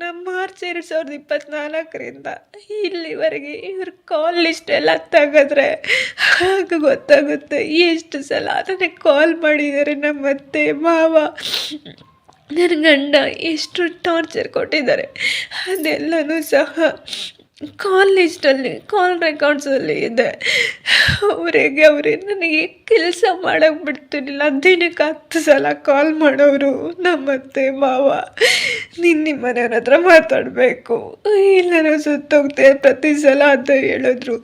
ನಮ್ಮ ಮಾರ್ಚ್ ಎರಡು ಸಾವಿರದ ಇಪ್ಪತ್ತ್ನಾಲ್ಕರಿಂದ ಇಲ್ಲಿವರೆಗೆ ಇವ್ರ ಕಾಲ್ ಲಿಸ್ಟ್ ಎಲ್ಲ ತೆಗೆದ್ರೆ ಆಗ ಗೊತ್ತಾಗುತ್ತೆ. ಎಷ್ಟು ಸಲ ನನಗೆ ಕಾಲ್ ಮಾಡಿದ್ದಾರೆ ನಮ್ಮ ಅತ್ತೆ ಮಾವ. ನನ್ನ ಗಂಡ ಎಷ್ಟು ಟಾರ್ಚರ್ ಕೊಟ್ಟಿದ್ದಾರೆ. ಅದೆಲ್ಲನೂ ಸಹ ಕಾಲ್ ಲಿಸ್ಟಲ್ಲಿ ಕಾಲ್ ರೆಕಾರ್ಡ್ಸಲ್ಲಿ ಇದೆ. ಅವರಿಗೆ ಅವರೇ ನನಗೆ ಕೆಲಸ ಮಾಡೋಕ್ಕೆ ಬಿಡ್ತಿರಲಿಲ್ಲ. ದಿನಕ್ಕೆ ಹತ್ತು ಸಲ ಕಾಲ್ ಮಾಡೋರು ನಮ್ಮತ್ತೆ ಮಾವ. ನಿನ್ನೆ ಮನೆಯವ್ರ ಹತ್ರ ಮಾತಾಡಬೇಕು. ಎಲ್ಲರೂ ಸುತ್ತೋಗ್ತೆ, ಪ್ರತಿ ಸಲ ಅಂತ ಹೇಳಿದ್ರು.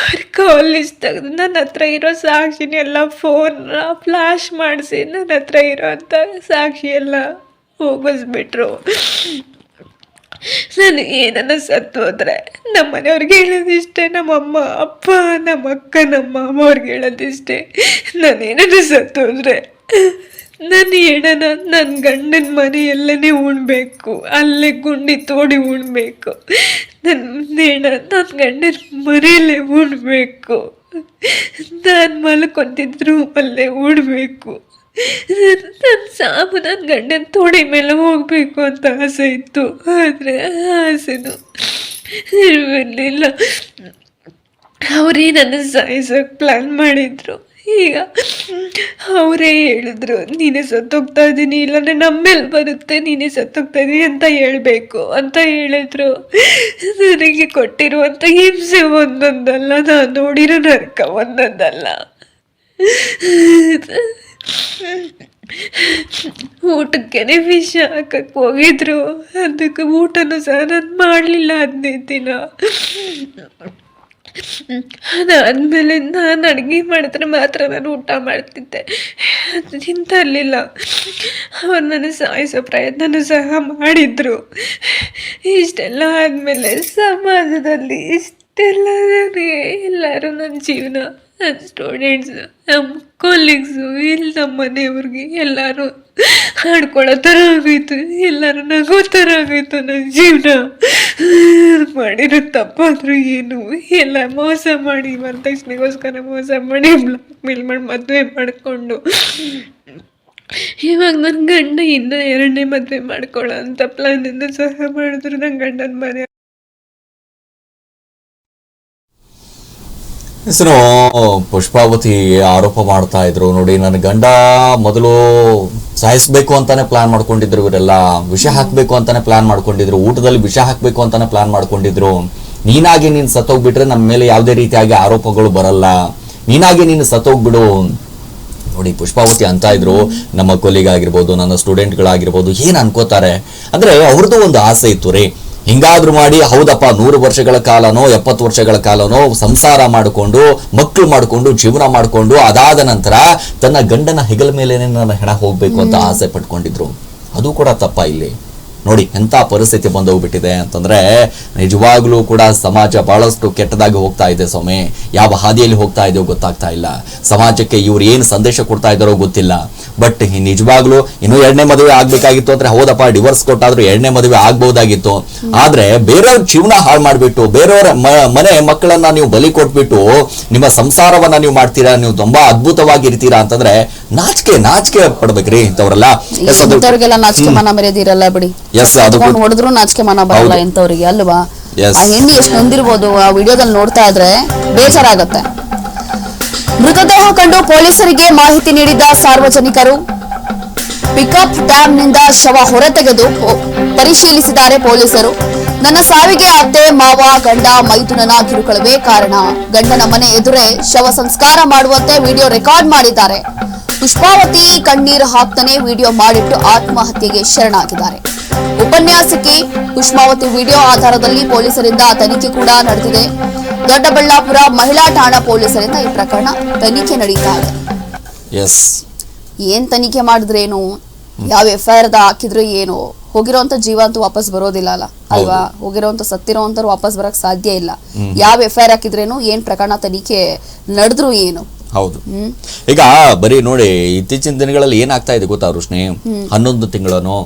ಅವ್ರ ಕಾಲ್ ಲಿಸ್ಟ್ ತೆಗೆದು ನನ್ನ ಹತ್ರ ಇರೋ ಸಾಕ್ಷಿನೆಲ್ಲ ಫೋನ್ ಫ್ಲ್ಯಾಶ್ ಮಾಡಿಸಿ ನನ್ನ ಹತ್ರ ಇರೋ ಅಂಥ ಸಾಕ್ಷಿ ಎಲ್ಲ ಹೋಗಿಸ್ಬಿಟ್ರು. ನಾನು ಏನನ್ನ ಸತ್ತು ಹೋದ್ರೆ ನಮ್ಮ ಮನೆಯವ್ರಿಗೆ ಹೇಳೋದಿಷ್ಟೇ ನಮ್ಮಮ್ಮ ಅಪ್ಪ, ನಮ್ಮ ಅಕ್ಕ, ನಮ್ಮ ಮಾಮ ಅವ್ರಿಗೆ ಹೇಳೋದಿಷ್ಟೇ. ನಾನೇನಾದ್ರು ಸತ್ತು ಹೋದ್ರೆ? ಹೆಣನ, ನನ್ನ ಗಂಡನ ಮನೆಯಲ್ಲೇ ಉಣ್ಬೇಕು, ಅಲ್ಲೇ ಗುಂಡಿ ತೋಡಿ ಉಣ್ಬೇಕು. ನನ್ನ ಹೆಣ, ನನ್ನ ಗಂಡನ ಮನೆಯಲ್ಲೇ ಉಣ್ಬೇಕು. ನಾನು ಮಲ್ಕೊಂತಿದ್ದ ಅಲ್ಲೇ ಉಣ್ಬೇಕು. ನನ್ನ ಸಾಬು ನನ್ನ ಗಂಡನ ತೋಡಿ ಮೇಲೆ ಹೋಗಬೇಕು ಅಂತ ಆಸೆ ಇತ್ತು. ಆದರೆ ಆಸೆನು ಇರಲಿಲ್ಲ. ಅವರೇ ನನ್ನ ಸಾಯಿಸೋಕೆ ಪ್ಲ್ಯಾನ್ ಮಾಡಿದರು. ಈಗ ಅವರೇ ಹೇಳಿದ್ರು, ನೀನೇ ಸತ್ತೋಗ್ತಾ ಇದ್ದೀನಿ, ಇಲ್ಲಾಂದರೆ ನಮ್ಮ ಮೇಲೆ ಬರುತ್ತೆ, ನೀನೇ ಸತ್ತೋಗ್ತಾ ಇದ್ದೀನಿ ಅಂತ ಹೇಳಬೇಕು ಅಂತ ಹೇಳಿದ್ರು. ನನಗೆ ಕೊಟ್ಟಿರುವಂಥ ಹಿಂಸೆ ಒಂದೊಂದಲ್ಲ, ನಾನು ನೋಡಿರೋ ನರಕ ಒಂದೊಂದಲ್ಲ. ಊಟಕ್ಕೇನೆ ವಿಷ ಹಾಕಕ್ಕೆ ಹೋಗಿದ್ರು. ಅದಕ್ಕೆ ಊಟನೂ ಸಹ ನಾನು ಮಾಡಲಿಲ್ಲ ಹದಿನೈದು ದಿನ. ಅದಾದಮೇಲೆ ನಾನು ಅಡುಗೆ ಮಾಡಿದ್ರೆ ಮಾತ್ರ ನಾನು ಊಟ ಮಾಡ್ತಿದ್ದೆ. ಅದು ತಿಂತರ್ಲಿಲ್ಲ ಅವ್ರು ನನ್ನ ಸಾಯಿಸೋ ಪ್ರಯತ್ನನೂ ಸಹ ಮಾಡಿದರು. ಇಷ್ಟೆಲ್ಲ ಆದಮೇಲೆ ಸಮಾಜದಲ್ಲಿ ಇಷ್ಟೆಲ್ಲ ಎಲ್ಲರೂ ನನ್ನ ಜೀವನ ನನ್ನ ಸ್ಟೂಡೆಂಟ್ಸ್ ನಮ್ಮ ಕೊಲೀಗ್ಸು ಇಲ್ಲಿ ನಮ್ಮ ಮನೆಯವ್ರಿಗೆ ಎಲ್ಲರೂ ಹಾಡ್ಕೊಳ್ಳೋ ಥರ ಆಗೋಯ್ತು ಎಲ್ಲರೂ ನಗೋ ಥರ ಆಗೋಯ್ತು ನನ್ನ ಜೀವನ. ಮಾಡಿರೋ ತಪ್ಪಾದರೂ ಏನು? ಎಲ್ಲ ಮೋಸ ಮಾಡಿ, ವರದಕ್ಷಿಣೆಗೋಸ್ಕರ ಮೋಸ ಮಾಡಿ ಬ್ಲಾಕ್ ಮೇಲ್ ಮಾಡಿ ಮದುವೆ ಮಾಡಿಕೊಂಡು. ಇವಾಗ ನನ್ನ ಗಂಡ ಇನ್ನೂ ಎರಡನೇ ಮದುವೆ ಮಾಡ್ಕೊಳ್ಳೋ ಅಂತ ಪ್ಲಾನಿಂದ ಸಹ ಮಾಡಿದ್ರು ನನ್ನ ಗಂಡನ ಮನೆ. ಹೆಸರು ಪುಷ್ಪಾವತಿ ಆರೋಪ ಮಾಡ್ತಾ ಇದ್ರು. ನೋಡಿ ನನ್ನ ಗಂಡ ಮೊದಲು ಸಾಯಿಸ್ಬೇಕು ಅಂತಾನೆ ಪ್ಲಾನ್ ಮಾಡ್ಕೊಂಡಿದ್ರು ಇವರೆಲ್ಲ. ವಿಷ ಹಾಕ್ಬೇಕು ಅಂತಾನೆ ಪ್ಲಾನ್ ಮಾಡ್ಕೊಂಡಿದ್ರು. ಊಟದಲ್ಲಿ ವಿಷ ಹಾಕ್ಬೇಕು ಅಂತಾನೆ ಪ್ಲಾನ್ ಮಾಡ್ಕೊಂಡಿದ್ರು. ನೀನಾಗಿ ನೀನ್ ಸತ್ತೋಗ್ಬಿಟ್ರೆ ನಮ್ಮ ಮೇಲೆ ಯಾವುದೇ ರೀತಿಯಾಗಿ ಆರೋಪಗಳು ಬರಲ್ಲ. ನೀನಾಗಿ ನೀನು ಸತ್ತೋಗ್ಬಿಡು. ನೋಡಿ ಪುಷ್ಪಾವತಿ ಅಂತ ಇದ್ರು. ನಮ್ಮ ಕೊಲಿಗಾಗಿರ್ಬೋದು ನನ್ನ ಸ್ಟೂಡೆಂಟ್ಗಳಾಗಿರ್ಬೋದು ಏನ್ ಅನ್ಕೋತಾರೆ? ಅಂದ್ರೆ ಅವ್ರದ್ದು ಒಂದು ಆಸೆ ಇತ್ತು ರೀ. ಹಿಂಗಾದ್ರೂ ಮಾಡಿ ಹೌದಪ್ಪ ನೂರು ವರ್ಷಗಳ ಕಾಲನೋ ಎಪ್ಪತ್ತು ವರ್ಷಗಳ ಕಾಲನೋ ಸಂಸಾರ ಮಾಡಿಕೊಂಡು ಮಕ್ಕಳು ಮಾಡಿಕೊಂಡು ಜೀವನ ಮಾಡಿಕೊಂಡು ಅದಾದ ನಂತರ ತನ್ನ ಗಂಡನ ಹೆಗಲ ಮೇಲೇನೆ ನನ್ನ ಹೆಣ ಹೋಗ್ಬೇಕು ಅಂತ ಆಸೆ ಪಟ್ಕೊಂಡಿದ್ರು. ಅದು ಕೂಡ ತಪ್ಪ ಇಲ್ಲಿ. ನೋಡಿ ಎಂಥ ಪರಿಸ್ಥಿತಿ ಬಂದೋಗ್ಬಿಟ್ಟಿದೆ ಅಂತಂದ್ರೆ ನಿಜವಾಗ್ಲೂ ಕೂಡ ಸಮಾಜ ಭಾಳಷ್ಟು ಕೆಟ್ಟದಾಗಿ ಹೋಗ್ತಾ ಇದೆ ಸ್ವಾಮಿ. ಯಾವ ಹಾದಿಯಲ್ಲಿ ಹೋಗ್ತಾ ಇದೆಯೋ ಗೊತ್ತಾಗ್ತಾ ಇಲ್ಲ. ಸಮಾಜಕ್ಕೆ ಇವ್ರು ಏನು ಸಂದೇಶ ಕೊಡ್ತಾ ಇದ್ದಾರೋ ಗೊತ್ತಿಲ್ಲ. ಬಟ್ ನಿಜವಾಗ್ಲೂ ಇನ್ನೂ ಎರಡನೇ ಮದುವೆ ಆಗಬೇಕಾಗಿತ್ತು ಅಂದರೆ ಹೌದಪ್ಪ ಡಿವೋರ್ಸ್ ಕೊಟ್ಟಾದ್ರೂ ಎರಡನೇ ಮದುವೆ ಆಗ್ಬೋದಾಗಿತ್ತು ಆದರೆ ಬೇರೆಯವ್ರ ಜೀವನ ಹಾಳು ಮಾಡಿಬಿಟ್ಟು, ಬೇರೆಯವರ ಮನೆ ಮಕ್ಕಳನ್ನ ನೀವು ಬಲಿ ಕೊಟ್ಬಿಟ್ಟು, ನಿಮ್ಮ ಸಂಸಾರವನ್ನ ನೀವು ಮಾಡ್ತೀರಾ, ನೀವು ತುಂಬ ಅದ್ಭುತವಾಗಿ ಇರ್ತೀರಾ ಅಂತಂದ್ರೆ ನಾಚಿಕೆ ನಾಚಿಕೆ ಪಡ್ಬೇಕ್ರಿ ಇಂಥವ್ರೆಲ್ಲ. ಎಸ್ ಅದು ಇಂಥವ್ರಿಗೆಲ್ಲ ನಾಚಿಕೆ ಮನ ಮರ್ಯಾದಿರಲ್ಲ ಬಿಡಿ. ಎಸ್ ಅದು ಹೊಡೆದ್ರು ನಾಚಿಕೆ ಮನ ಬರಲ್ಲ. ಇಂಥವ್ರಿಗೆ ಅಲ್ವಾ. ಆ ಹೆಣ್ಣು ಎಷ್ಟು ನೊಂದಿರ್ಬೋದು ಆ ವಿಡಿಯೋದಲ್ಲಿ ನೋಡ್ತಾ ಇದ್ರೆ ಬೇಜಾರಾಗತ್ತೆ ಮೃತದೇಹ ಕಂಡು ಪೊಲೀಸರಿಗೆ ಮಾಹಿತಿ ನೀಡಿದ್ದ ಸಾರ್ವಜನಿಕರು ಪಿಕಪ್ ಡ್ಯಾಮ್ನಿಂದ ಶವ ಹೊರತೆಗೆದು ಪರಿಶೀಲಿಸಿದ್ದಾರೆ ಪೊಲೀಸರು. ನನ್ನ ಸಾವಿಗೆ ಅತ್ತೆ ಮಾವ ಗಂಡ ಮೈದುನನ ಕಿರುಕುಳವೇ ಕಾರಣ. ಗಂಡನ ಮನೆ ಎದುರೇ ಶವ ಸಂಸ್ಕಾರ ಮಾಡುವಂತೆ ವಿಡಿಯೋ ರೆಕಾರ್ಡ್ ಮಾಡಿದ್ದಾರೆ. ಪುಷ್ಪಾವತಿ ಕಣ್ಣೀರು ಹಾಕ್ತಾನೆ ವಿಡಿಯೋ ಮಾಡಿಟ್ಟು ಆತ್ಮಹತ್ಯೆಗೆ ಶರಣಾಗಿದ್ದಾರೆ. ಉಪನ್ಯಾಸಕಿ ಪುಷ್ಪಾವತಿ ವಿಡಿಯೋ ಆಧಾರದಲ್ಲಿ ಪೊಲೀಸರಿಂದ ತನಿಖೆ ಕೂಡ ನಡೆದಿದೆ. ದೊಡ್ಡಬಳ್ಳಾಪುರ ಮಹಿಳಾ ಠಾಣಾ ಪೊಲೀಸರಿಂದ ಈ ಪ್ರಕರಣ ತನಿಖೆ ನಡೀತಾ ಇದೆ. ಏನ್ ತನಿಖೆ ಮಾಡಿದ್ರೇನು ಯಾವ ಎಫ್ ಐ ಆರ್ ಹಾಕಿದ್ರೆ ಏನು? ಹೋಗಿರೋಂತ ಜೀವ ಅಂತೂ ವಾಪಸ್ ಬರೋದಿಲ್ಲ ಅಲ್ಲ? ಅಲ್ವಾ? ಹೋಗಿರೋಂತ ಸತ್ತಿರೋಂತರು ವಾಪಸ್ ಬರಕ್ ಸಾಧ್ಯ ಇಲ್ಲ. ಯಾವ ಎಫ್ ಐ ಆರ್ ಹಾಕಿದ್ರೇನು? ಏನ್ ಪ್ರಕರಣ ತನಿಖೆ ನಡೆದ್ರು ಏನು? ಹೌದು. ಈಗ ಬರೀ ನೋಡಿ, ಇತ್ತೀಚಿನ ದಿನಗಳಲ್ಲಿ ಏನಾಗ್ತಾ ಇದೆ ಗೊತ್ತಾ ವೃಷ್ಣಿ ಹನ್ನೊಂದು ತಿಂಗಳನೋ,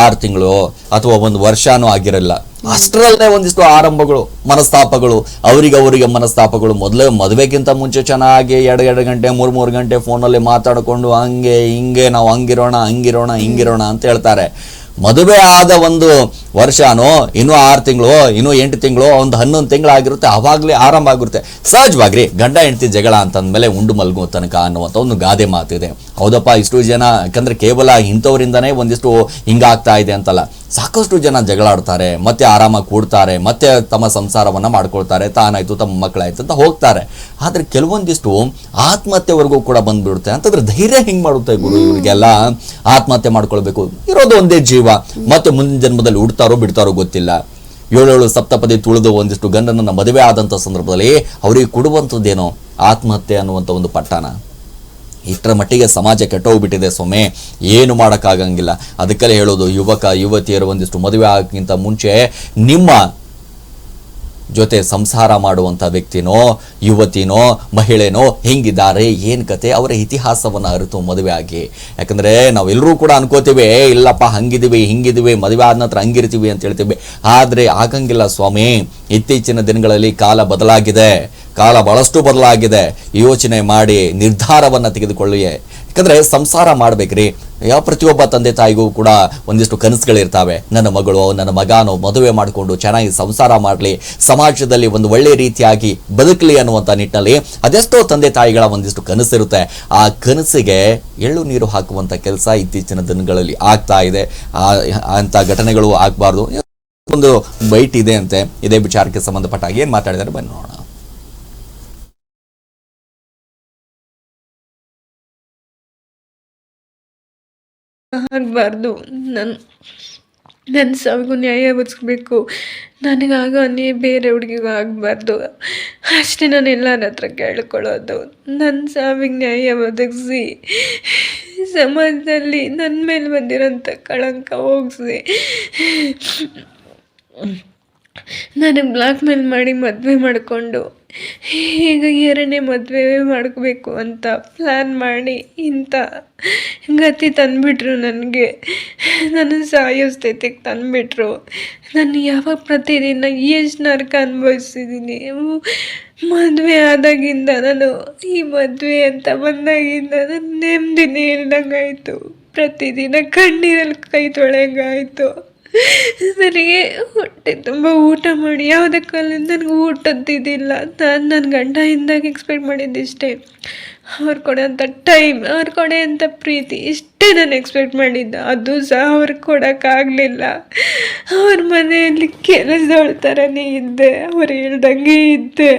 ಆರು ತಿಂಗಳು, ಅಥವಾ ಒಂದು ವರ್ಷನೂ ಆಗಿರಲ್ಲ. ಅಷ್ಟರಲ್ಲೇ ಒಂದಿಷ್ಟು ಆರಂಭಗಳು, ಮನಸ್ತಾಪಗಳು ಅವರಿಗೆ ಅವರಿಗೆ ಮನಸ್ತಾಪಗಳು. ಮೊದಲೇ ಮದುವೆಗಿಂತ ಮುಂಚೆ ಚೆನ್ನಾಗಿ ಎರಡು ಎರಡು ಗಂಟೆ, ಮೂರು ಮೂರು ಗಂಟೆ ಫೋನಲ್ಲಿ ಮಾತಾಡಿಕೊಂಡು, ಹಂಗೆ, ಹಿಂಗೆ, ನಾವು ಹಂಗಿರೋಣ ಹಂಗಿರೋಣ, ಹಿಂಗಿರೋಣ ಅಂತ ಹೇಳ್ತಾರೆ. ಮದುವೆ ಆದ ಒಂದು ವರ್ಷನೋ ಇನ್ನೂ ಆರು ತಿಂಗಳು ಇನ್ನೂ ಎಂಟು ತಿಂಗಳು ಒಂದು ಹನ್ನೊಂದು ತಿಂಗಳು ಆಗಿರುತ್ತೆ ಅವಾಗಲೇ ಆರಂಭ ಆಗಿರುತ್ತೆ. ಸಹಜವಾಗ್ರಿ ಗಂಡ ಹೆಂಡತಿ ಜಗಳ ಅಂತಂದಮೇಲೆ ಉಂಡು ಮಲ್ಗೋ ತನಕ ಅನ್ನುವಂಥ ಒಂದು ಗಾದೆ ಮಾತಿದೆ. ಹೌದಪ್ಪ ಇಷ್ಟು ಜನ ಯಾಕಂದ್ರೆ ಕೇವಲ ಇಂಥವರಿಂದನೇ ಒಂದಿಷ್ಟು ಹಿಂಗಾಗ್ತಾ ಇದೆ ಅಂತಲ್ಲ. ಸಾಕಷ್ಟು ಜನ ಜಗಳಾಡ್ತಾರೆ ಮತ್ತೆ ಆರಾಮಾಗಿ ಕೂಡ್ತಾರೆ ಮತ್ತೆ ತಮ್ಮ ಸಂಸಾರವನ್ನ ಮಾಡ್ಕೊಳ್ತಾರೆ ತಾನಾಯ್ತು ತಮ್ಮ ಮಕ್ಕಳಾಯ್ತು ಅಂತ ಹೋಗ್ತಾರೆ. ಆದ್ರೆ ಕೆಲವೊಂದಿಷ್ಟು ಆತ್ಮಹತ್ಯೆವರೆಗೂ ಕೂಡ ಬಂದ್ಬಿಡುತ್ತೆ. ಅಂತಂದ್ರೆ ಧೈರ್ಯ ಹಿಂಗ್ ಮಾಡುತ್ತೆ ಗುರು ಇವರಿಗೆಲ್ಲ? ಆತ್ಮಹತ್ಯೆ ಮಾಡ್ಕೊಳ್ಬೇಕು. ಇರೋದು ಒಂದೇ ಜೀವ. ಮತ್ತೆ ಮುಂದಿನ ಜನ್ಮದಲ್ಲಿ ಉಡ್ತಾರೋ ಬಿಡ್ತಾರೋ ಗೊತ್ತಿಲ್ಲ. ಏಳೇಳು ಸಪ್ತಪದಿ ತುಳಿದು ಒಂದಿಷ್ಟು ಗಂಡನನ್ನು ಮದುವೆ ಆದಂಥ ಸಂದರ್ಭದಲ್ಲಿ ಅವರಿಗೆ ಕೊಡುವಂಥದ್ದೇನೋ ಆತ್ಮಹತ್ಯೆ ಅನ್ನುವಂಥ ಒಂದು ಪಟ್ಟಣ. ಇಷ್ಟರ ಮಟ್ಟಿಗೆ ಸಮಾಜ ಕೆಟ್ಟೋಗ್ಬಿಟ್ಟಿದೆ ಸೊಮ್ಮೆ. ಏನು ಮಾಡೋಕ್ಕಾಗಂಗಿಲ್ಲ. ಅದಕ್ಕಲ್ಲೇ ಹೇಳೋದು, ಯುವಕ, ಯುವತಿಯರು ಒಂದಿಷ್ಟು ಮದುವೆ ಆಗಕ್ಕಿಂತ ಮುಂಚೆ ನಿಮ್ಮ ಜೊತೆ ಸಂಸಾರ ಮಾಡುವಂಥ ವ್ಯಕ್ತಿನೋ, ಯುವತಿನೋ, ಮಹಿಳೆನೋ ಹೆಂಗಿದ್ದಾರೆ, ಏನು ಕತೆ, ಅವರ ಇತಿಹಾಸವನ್ನು ಅರಿತು ಮದುವೆ ಆಗಿ. ಯಾಕಂದರೆ ನಾವೆಲ್ಲರೂ ಕೂಡ ಅನ್ಕೋತೀವಿ ಇಲ್ಲಪ್ಪ, ಹಂಗಿದೀವಿ, ಹಿಂಗಿದಿವಿ, ಮದುವೆ ಆದ ನಂತರ ಹಂಗಿರ್ತೀವಿ ಅಂತ ಹೇಳ್ತೀವಿ. ಆದರೆ ಆಗಂಗಿಲ್ಲ ಸ್ವಾಮಿ, ಇತ್ತೀಚಿನ ದಿನಗಳಲ್ಲಿ ಕಾಲ ಬದಲಾಗಿದೆ. ಕಾಲ ಬಹಳಷ್ಟು ಬದಲಾಗಿದೆ. ಯೋಚನೆ ಮಾಡಿ ನಿರ್ಧಾರವನ್ನು ತೆಗೆದುಕೊಳ್ಳಿ ಯಾಕಂದ್ರೆ ಸಂಸಾರ ಮಾಡ್ಬೇಕ್ರಿ. ಯಾವ ಪ್ರತಿಯೊಬ್ಬ ತಂದೆ ತಾಯಿಗೂ ಕೂಡ ಒಂದಿಷ್ಟು ಕನಸುಗಳಿರ್ತಾವೆ. ನನ್ನ ಮಗಳು ನನ್ನ ಮಗನೋ, ಮದುವೆ ಮಾಡಿಕೊಂಡು ಚೆನ್ನಾಗಿ ಸಂಸಾರ ಮಾಡಲಿ, ಸಮಾಜದಲ್ಲಿ ಒಂದು ಒಳ್ಳೆ ರೀತಿಯಾಗಿ ಬದುಕಲಿ ಅನ್ನುವಂಥ ನಿಟ್ಟಿನಲ್ಲಿ ಅದೆಷ್ಟೋ ತಂದೆ ತಾಯಿಗಳ ಒಂದಿಷ್ಟು ಕನಸಿರುತ್ತೆ. ಆ ಕನಸಿಗೆ ಎಳ್ಳು ನೀರು ಹಾಕುವಂಥ ಕೆಲಸ ಇತ್ತೀಚಿನ ದಿನಗಳಲ್ಲಿ ಆಗ್ತಾ ಇದೆ. ಅಂಥ ಘಟನೆಗಳು ಆಗಬಾರ್ದು. ಒಂದು ಬೈಟ್ ಇದೆ ಅಂತೆ. ಇದೇ ವಿಚಾರಕ್ಕೆ ಸಂಬಂಧಪಟ್ಟಾಗಿ ಏನು ಮಾತಾಡಿದ್ದಾರೆ ಬನ್ನಿ ನೋಡೋಣ. ಆಗಬಾರ್ದು. ನನ್ನ ನನ್ನ ಸಾವಿಗೂ ನ್ಯಾಯ ಒದಗಿಸ್ಬೇಕು. ನನಗಾಗೋ ನೀ ಬೇರೆ ಹುಡುಗಿಗೂ ಆಗಬಾರ್ದು. ಅಷ್ಟೇ ನಾನು ಎಲ್ಲರ ಹತ್ರ ಕೇಳ್ಕೊಳ್ಳೋದು. ನನ್ನ ಸಾವಿಗೆ ನ್ಯಾಯ ಒದಗಿಸಿ. ಸಮಾಜದಲ್ಲಿ ನನ್ನ ಮೇಲೆ ಬಂದಿರೋಂಥ ಕಳಂಕ ಹೋಗಿಸಿ. ನನಗೆ ಬ್ಲಾಕ್ ಮೇಲ್ ಮಾಡಿ ಮದುವೆ ಮಾಡಿಕೊಂಡು ಈಗ ಎರಡನೇ ಮದುವೆ ಮಾಡ್ಕೋಬೇಕು ಅಂತ ಪ್ಲ್ಯಾನ್ ಮಾಡಿ ಇಂಥ ಗತಿ ತಂದುಬಿಟ್ರು ನನಗೆ. ನನ್ನ ಸಾಯೋ ಸ್ಥಿತಿಗೆ ತಂದುಬಿಟ್ರು. ನಾನು ಯಾವಾಗ ಪ್ರತಿದಿನ ಎಷ್ಟು ನರ್ಕ ಅನುಭವಿಸಿದ್ದೀನಿ ಮದುವೆ ಆದಾಗಿಂದ ನಾನು ಈ ಮದುವೆ ಅಂತ ಬಂದಾಗಿಂದ ನಾನು ನೆಮ್ಮದಿನೇ ಇಲ್ದಂಗಾಯಿತು. ಪ್ರತಿದಿನ ಕಣ್ಣೀರಲ್ಲಿ ಕೈ ತೊಳೆಯಂಗಾಯಿತು. ನನಗೆ ಹೊಟ್ಟೆ ತುಂಬ ಊಟ ಮಾಡಿ ಯಾವುದೇ ಕಾಲದಿಂದ ನನಗೆ ಊಟದ್ದಿದ್ದಿಲ್ಲ ನಾನು ನನ್ನ ಗಂಡ ಹಿಂದಾಗಿ ಎಕ್ಸ್ಪೆಕ್ಟ್ ಮಾಡಿದ್ದಿಷ್ಟೇ ಅವ್ರು ಕೊಡೋಂಥ ಟೈಮ್ ಅವ್ರು ಕೊಡೋಂಥ ಪ್ರೀತಿ ಇಷ್ಟೇ ನಾನು ಎಕ್ಸ್ಪೆಕ್ಟ್ ಮಾಡಿದ್ದೆ. ಅದು ಸಹ ಅವ್ರಿಗೆ ಕೊಡೋಕ್ಕಾಗಲಿಲ್ಲ ಅವ್ರ ಮನೆಯಲ್ಲಿ ಕೆಲಸದವ್ರ ಥರನೇ ಇದ್ದೆ, ಅವ್ರು ಹೇಳ್ದಂಗೆ ಇದ್ದೆ.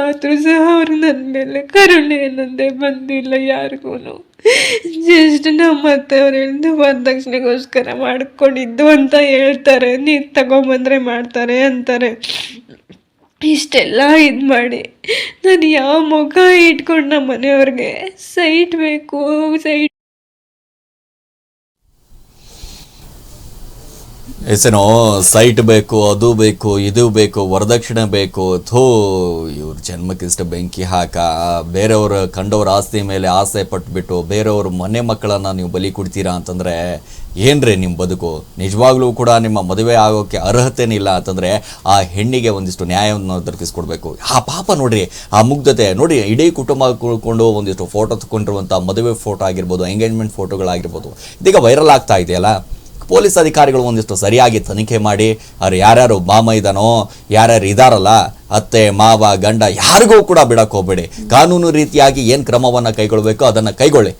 ಆದರೂ ಸಹ ಅವ್ರು ನನ್ನ ಮೇಲೆ ಕರುಣೆ ಅನ್ನೋದೇ ಬಂದಿಲ್ಲ ಯಾರಿಗೂ ಜಸ್ಟ್ ನಮ್ಮ ಅತ್ತೆ ಅವ್ರು ಹೇಳಿದ್ದು ವರದಕ್ಷಿಣೆಗೋಸ್ಕರ ಮಾಡ್ಕೊಂಡಿದ್ದು ಅಂತ ಹೇಳ್ತಾರೆ. ನೀರು ತಗೊಂಬಂದ್ರೆ ಮಾಡ್ತಾರೆ ಅಂತಾರೆ. ಇಷ್ಟೆಲ್ಲ ಇದು ಮಾಡಿ. ನಾನು ಯಾವ ಮುಖ ಇಟ್ಕೊಂಡು ನಮ್ಮ ಮನೆಯವ್ರಿಗೆ ಸೈಟ್ ಬೇಕು, ಸೈಟ್ ಎಸೇನೋ ಸೈಟ್ ಬೇಕು, ಅದು ಬೇಕು, ಇದು ಬೇಕು, ವರದಕ್ಷಿಣೆ ಬೇಕು, ಥೂ, ಇವ್ರ ಜನ್ಮಕ್ಕಿಷ್ಟ ಬೆಂಕಿ ಹಾಕ ಬೇರೆಯವ್ರ ಕಂಡವ್ರ ಆಸ್ತಿ ಮೇಲೆ ಆಸೆ ಪಟ್ಬಿಟ್ಟು, ಬೇರೆಯವ್ರ ಮನೆ ಮಕ್ಕಳನ್ನು ನೀವು ಬಲಿ ಕೊಡ್ತೀರಾ ಅಂತಂದರೆ, ಏನ್ರಿ ನಿಮ್ಮ ಬದುಕು? ನಿಜವಾಗ್ಲೂ ಕೂಡ ನಿಮ್ಮ ಮದುವೆ ಆಗೋಕ್ಕೆ ಅರ್ಹತೆನೇ ಇಲ್ಲ ಅಂತಂದ್ರೆ, ಆ ಹೆಣ್ಣಿಗೆ ಒಂದಿಷ್ಟು ನ್ಯಾಯವನ್ನು ದೊರಕಿಸ್ಕೊಡ್ಬೇಕು. ಆ ಪಾಪ ನೋಡ್ರಿ, ಆ ಮುಗ್ಧತೆ, ನೋಡಿ, ಇಡೀ ಕುಟುಂಬ ಕೂಡ್ಕೊಂಡು ಒಂದಿಷ್ಟು ಫೋಟೋ ತಗೊಂಡಿರುವಂಥ ಮದುವೆ ಫೋಟೋ ಆಗಿರ್ಬೋದು, ಎಂಗೇಜ್ಮೆಂಟ್ ಫೋಟೋಗಳಾಗಿರ್ಬೋದು, ಇದೀಗ ವೈರಲ್ ಆಗ್ತಾ ಇದೆಯಲ್ಲ? ಪೊಲೀಸ್ ಅಧಿಕಾರಿಗಳು ಒಂದಿಷ್ಟು ಸರಿಯಾಗಿ ತನಿಖೆ ಮಾಡಿ, ಅವ್ರು ಯಾರ್ಯಾರು ಮಾಮ ಇದಾನೋ ಯಾರ್ಯಾರು ಇದಾರಲ್ಲ, ಅತ್ತೆ, ಮಾವ, ಗಂಡ, ಯಾರಿಗೂ ಕೂಡ ಬಿಡಕ್ಕೆ ಹೋಗ್ಬೇಡಿ. ಕಾನೂನು ರೀತಿಯಾಗಿ ಏನು ಕ್ರಮವನ್ನು ಕೈಗೊಳ್ಬೇಕೋ ಅದನ್ನು ಕೈಗೊಳ್ಳಿ.